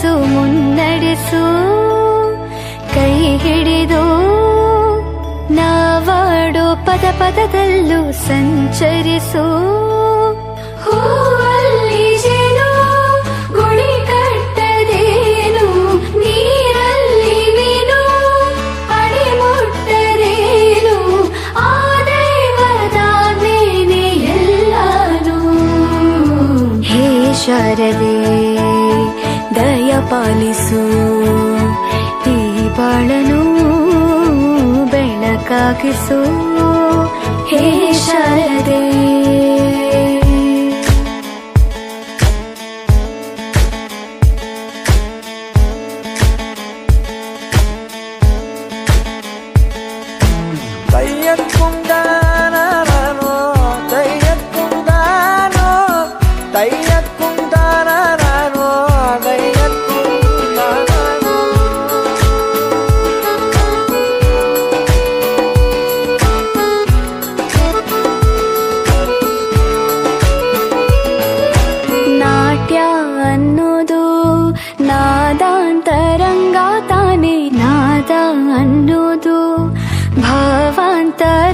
ನೆಲೆಯಾಗಿರಿಸು ಮುನ್ನಡೆಸು ಕೈ ಹಿಡಿದು. ನಾವಾಡೋ ಪದ ಪದದಲ್ಲೂ ಸಂಚರಿಸು. ಶಾರದೆ ದಯಪಾಲಿಸು ಈ ಬಾಳನು ಬೆಳಕಾಗಿಸು ಹೇ ಶಾರದೆ தையக்கும் தானோ தையக்கும் தானோ தையக்கும் tak